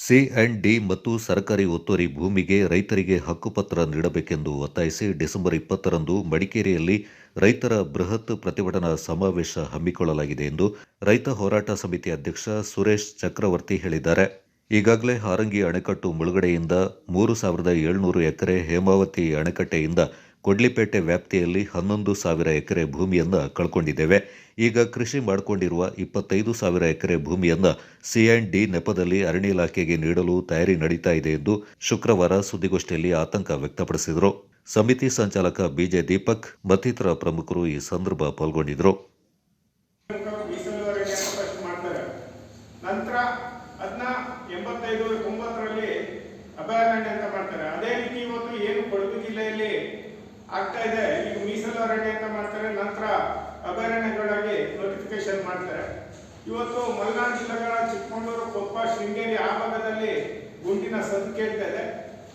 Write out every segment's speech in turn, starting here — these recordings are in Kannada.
ಸಿ ಅಂಡ್ ಡಿ ಮತ್ತು ಸರ್ಕಾರಿ ಒತ್ತುವರಿ ಭೂಮಿಗೆ ರೈತರಿಗೆ ಹಕ್ಕುಪತ್ರ ನೀಡಬೇಕೆಂದು ಒತ್ತಾಯಿಸಿ ಡಿಸೆಂಬರ್ ಇಪ್ಪತ್ತರಂದು ಮಡಿಕೇರಿಯಲ್ಲಿ ರೈತರ ಬೃಹತ್ ಪ್ರತಿಭಟನಾ ಸಮಾವೇಶ ಹಮ್ಮಿಕೊಳ್ಳಲಾಗಿದೆ ಎಂದು ರೈತ ಹೋರಾಟ ಸಮಿತಿ ಅಧ್ಯಕ್ಷ ಸುರೇಶ್ ಚಕ್ರವರ್ತಿ ಹೇಳಿದ್ದಾರೆ. ಈಗಾಗಲೇ ಹಾರಂಗಿ ಅಣೆಕಟ್ಟು ಮುಳುಗಡೆಯಿಂದ ಮೂರು ಸಾವಿರದ ಏಳ್ನೂರು ಎಕರೆ ಹೇಮಾವತಿ ಅಣೆಕಟ್ಟೆಯಿಂದ ಕೊಡ್ಲಿಪೇಟೆ ವ್ಯಾಪ್ತಿಯಲ್ಲಿ ಹನ್ನೊಂದು ಸಾವಿರ ಎಕರೆ ಭೂಮಿಯನ್ನು ಕಳ್ಕೊಂಡಿದ್ದೇವೆ. ಈಗ ಕೃಷಿ ಮಾಡಿಕೊಂಡಿರುವ ಇಪ್ಪತ್ತೈದು ಸಾವಿರ ಎಕರೆ ಭೂಮಿಯನ್ನು ಸಿ ಆ್ಯಂಡ್ ಡಿ ನೆಪದಲ್ಲಿ ಅರಣ್ಯ ಇಲಾಖೆಗೆ ನೀಡಲು ತಯಾರಿ ನಡೀತಾ ಇದೆ ಎಂದು ಶುಕ್ರವಾರ ಸುದ್ದಿಗೋಷ್ಠಿಯಲ್ಲಿ ಆತಂಕ ವ್ಯಕ್ತಪಡಿಸಿದರು. ಸಮಿತಿ ಸಂಚಾಲಕ ಬಿಜೆ ದೀಪಕ್, ಮತ್ತಿತರ ಪ್ರಮುಖರು ಈ ಸಂದರ್ಭ ಪಾಲ್ಗೊಂಡಿದ್ದರು. ನಂತರ ಅದನ್ನ ಎಂಬತ್ತೈದು ತೊಂಬತ್ತರಲ್ಲಿ ಅಭಯಾರಣ್ಯ ಅಂತ ಮಾಡ್ತಾರೆ ಅದೇ ರೀತಿ ಇವತ್ತು ಏನು ಕೊಡಗು ಜಿಲ್ಲೆಯಲ್ಲಿ ಆಗ್ತಾ ಇದೆ. ಈಗ ಮೀಸಲು ಅರಣ್ಯ ಅಂತ ಮಾಡ್ತಾರೆ, ನಂತರ ಅಭಯಾರಣ್ಯಗಳಾಗಿ ನೋಟಿಫಿಕೇಶನ್ ಮಾಡ್ತಾರೆ. ಇವತ್ತು ಮಲೆನಾಡು ಜಿಲ್ಲೆಗಳ ಚಿಕ್ಕಮಗಳೂರು, ಕೊಪ್ಪ, ಶೃಂಗೇರಿ ಆ ಭಾಗದಲ್ಲಿ ಗುಂಡಿನ ಸದ್ದು ಕೇಳ್ತಾ ಇದೆ.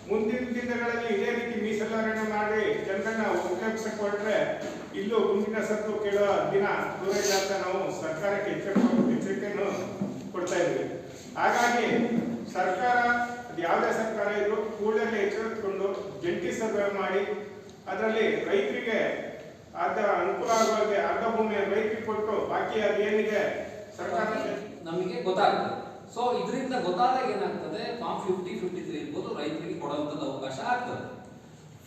ಮುಂದಿನ ದಿನಗಳಲ್ಲಿ ಇದೇ ರೀತಿ ಮೀಸಲು ಅರಣ್ಯ ಮಾಡಿ ಜನರನ್ನ ಉಪಯೋಗಿಸಕ್ಕೆ ಹೊರಟ್ರೆ ಇಲ್ಲೂ ಗುಂಡಿನ ಸದ್ದು ಕೇಳುವ ದಿನ ದೂರ ಇಲ್ಲ ಅಂತ ನಾವು ಸರ್ಕಾರಕ್ಕೆ ಎಚ್ಚರಿಕೆ ಎಚ್ಚರಿಕೆಯನ್ನು ಕೊಡ್ತಾ ಇದ್ವಿ ಹಾಗಾಗಿ ಸರ್ಕಾರ ಯಾವುದೇ ಸರ್ಕಾರ ಇದ್ರು ಕೂಡಲೇ ಎಚ್ಚರಿಸಿಕೊಂಡು ಜಂಟಿ ಸರ್ವೆ ಮಾಡಿ ಅದರಲ್ಲಿ ರೈತರಿಗೆ ಅರ್ಧ ಅನುಕೂಲ ಆಗುವಂತೆ ಅರ್ಧ ಭೂಮಿ ರೈತರಿಗೆ ಕೊಟ್ಟು ಬಾಕಿ ಅದೇನಿದೆ ಸರ್ಕಾರ ನಮಗೆ ಗೊತ್ತಾಗ್ತದೆ. ಸೊ ಇದರಿಂದ ಗೊತ್ತಾದಾಗ ಏನಾಗ್ತದೆ ಫಾರ್ಮ್ ಫಿಫ್ಟಿ ಫಿಫ್ಟಿ ತ್ರೀ ಇರ್ಬೋದು ರೈತರಿಗೆ ಕೊಡುವಂಥದ್ದು ಅವಕಾಶ ಆಗ್ತದೆ.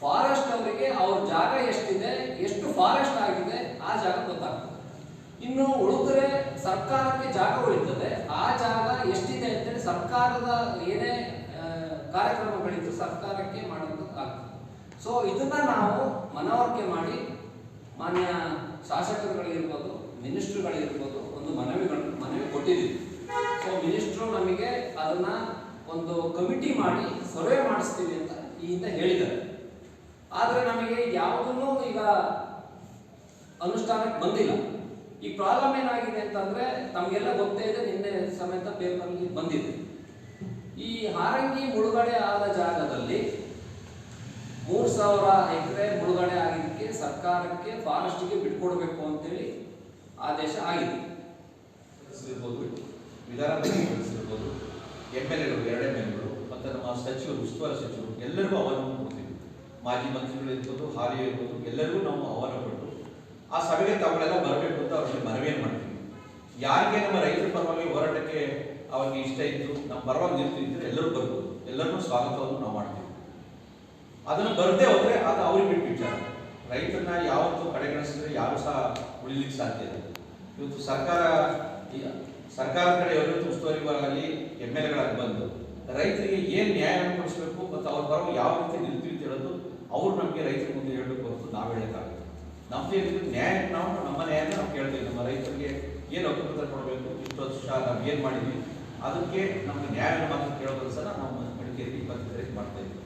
ಫಾರೆಸ್ಟ್ ಅವರಿಗೆ ಅವ್ರ ಜಾಗ ಎಷ್ಟಿದೆ ಎಷ್ಟು ಫಾರೆಸ್ಟ್ ಆಗಿದೆ ಆ ಜಾಗ ಗೊತ್ತಾಗ್ತದೆ. ಇನ್ನು ಉಳಿದ್ರೆ ಸರ್ಕಾರಕ್ಕೆ ಜಾಗ ಉಳಿತದೆ ಆ ಜಾಗ ಎಷ್ಟಿದೆ ಅಂತೇಳಿ ಸರ್ಕಾರದ ಏನೇ ಕಾರ್ಯಕ್ರಮಗಳಿದ್ರು ಕಾರ್ಯಕ್ರಮಗಳಿದ್ದು ಸರ್ಕಾರಕ್ಕೆ ಮಾಡೋದು ಆಗ್ತದೆ. ಸೊ ಇದನ್ನ ನಾವು ಮನವರಿಕೆ ಮಾಡಿ ಮಾನ್ಯ ಶಾಸಕರುಗಳಿರ್ಬೋದು, ಮಿನಿಸ್ಟ್ರುಗಳಿರ್ಬೋದು ಒಂದು ಮನವಿಗಳು, ಮನವಿ ಕೊಟ್ಟಿದ್ದೀವಿ. ಸೊ ಮಿನಿಸ್ಟ್ರು ನಮಗೆ ಅದನ್ನ ಒಂದು ಕಮಿಟಿ ಮಾಡಿ ಸರ್ವೆ ಮಾಡಿಸ್ತೀವಿ ಅಂತ ಈ ಹಿಂದೆ ಹೇಳಿದ್ದಾರೆ. ಆದರೆ ನಮಗೆ ಯಾವುದನ್ನು ಈಗ ಅನುಷ್ಠಾನಕ್ಕೆ ಬಂದಿಲ್ಲ. ಈ ಪ್ರಾಬ್ಲಮ್ ಏನಾಗಿದೆ ಅಂತಂದ್ರೆ ತಮಗೆಲ್ಲ ಗೊತ್ತೇ ಇದೆ, ನಿನ್ನೆ ಸಮೇತ ಪೇಪರ್ಲಿ ಬಂದಿದೆ. ಈ ಹಾರಂಗಿ ಮುಳುಗಡೆ ಆದ ಜಾಗದಲ್ಲಿ ಮೂರ್ ಸಾವಿರ ಎಕರೆ ಮುಳುಗಡೆ ಆಗಿದ್ದಕ್ಕೆ ಸರ್ಕಾರಕ್ಕೆ ಫಾರೆಸ್ಟ್ಗೆ ಬಿಟ್ಕೊಡ್ಬೇಕು ಅಂತೇಳಿ ಆದೇಶ ಆಗಿದೆ. ವಿಧಾನಸಭೆ ಸದಸ್ಯರಿರ್ಬೋದು ಎಂ ಎಲ್ ಎಗಳು ಎರಡು ಎಂ ಎಲ್ಗಳು ಮತ್ತು ನಮ್ಮ ಸಚಿವರು, ಉಸ್ತುವಾರಿ ಸಚಿವರು, ಎಲ್ಲರಿಗೂ ಆಹ್ವಾನವನ್ನು ಕೊಡ್ತೀವಿ. ಮಾಜಿ ಮಂತ್ರಿಗಳು ಇರ್ಬೋದು ಹಾಲಿ ಇರ್ಬೋದು, ಎಲ್ಲರಿಗೂ ನಾವು ಆಹ್ವಾನ ಕೊಟ್ಟು, ಆ ಸಭೆಗೆ ತಾವುಗಳೆಲ್ಲ ಬರಬೇಕು ಅಂತ ಅವರಿಗೆ ಮನವಿಯನ್ನು ಮಾಡ್ತೀವಿ. ಯಾರಿಗೆ ನಮ್ಮ ರೈತರ ಪರವಾಗಿ ಹೋರಾಟಕ್ಕೆ ಅವರಿಗೆ ಇಷ್ಟ ಇತ್ತು ನಮ್ಮ ಪರವಾಗಿ ನಿಂತಿದ್ದರೆ ಎಲ್ಲರೂ ಬರ್ಬೋದು. ಎಲ್ಲರನ್ನೂ ಸ್ವಾಗತವನ್ನು ನಾವು ಮಾಡ್ತೀವಿ. ಅದನ್ನು ಬರದೇ ಹೋದ್ರೆ ಅದು ಅವ್ರಿಗೆ ಬಿಟ್ಟು ವಿಚಾರ ರೈತರನ್ನ ಯಾವತ್ತು ಕಡೆಗಣಿಸಿದ್ರೆ ಯಾರು ಸಹ ಉಳಿಲಿಕ್ಕೆ ಸಾಧ್ಯ ಇಲ್ಲ. ಇವತ್ತು ಸರ್ಕಾರ ಸರ್ಕಾರದ ಕಡೆ ಯಾವತ್ತು ಉಸ್ತುವಾರಿಗಳಾಗಲಿ ಎಂ ಎಲ್ ಎಗಳಾಗಿ ಬಂದು, ರೈತರಿಗೆ ಏನು ನ್ಯಾಯವನ್ನು ಕೊಡಿಸ್ಬೇಕು ಮತ್ತು ಅವ್ರ ಬರೋ ಯಾವ ರೀತಿ ನಿಲ್ತೀವಿ ಅಂತ ಹೇಳೋದು ಅವ್ರು ನಮಗೆ ರೈತರ ಮುಂದೆ ಹೇಳಬೇಕು ಹೊರತು ನಾವು ಹೇಳಬೇಕಾಗುತ್ತೆ ನಮ್ಮ ಏನಿದೆ ನ್ಯಾಯ ನಾವು, ನಮ್ಮ ನ್ಯಾಯನ ನಾವು ಕೇಳ್ತೀವಿ ನಮ್ಮ ರೈತರಿಗೆ ಏನು ಹಕ್ಕುಪತ್ರ ಕೊಡಬೇಕು ಇಷ್ಟು ವರ್ಷ ನಾವು ಏನು ಮಾಡಿದ್ವಿ, ಅದಕ್ಕೆ ನಮಗೆ ನ್ಯಾಯವನ್ನು ಮಾತ್ರ ಕೇಳೋದನ್ನು ಸಹ ನಾವು ಮಡಿಕೇರಿ ಇಪ್ಪತ್ತೈದು ಮಾಡ್ತಾ ಇದ್ದೀವಿ.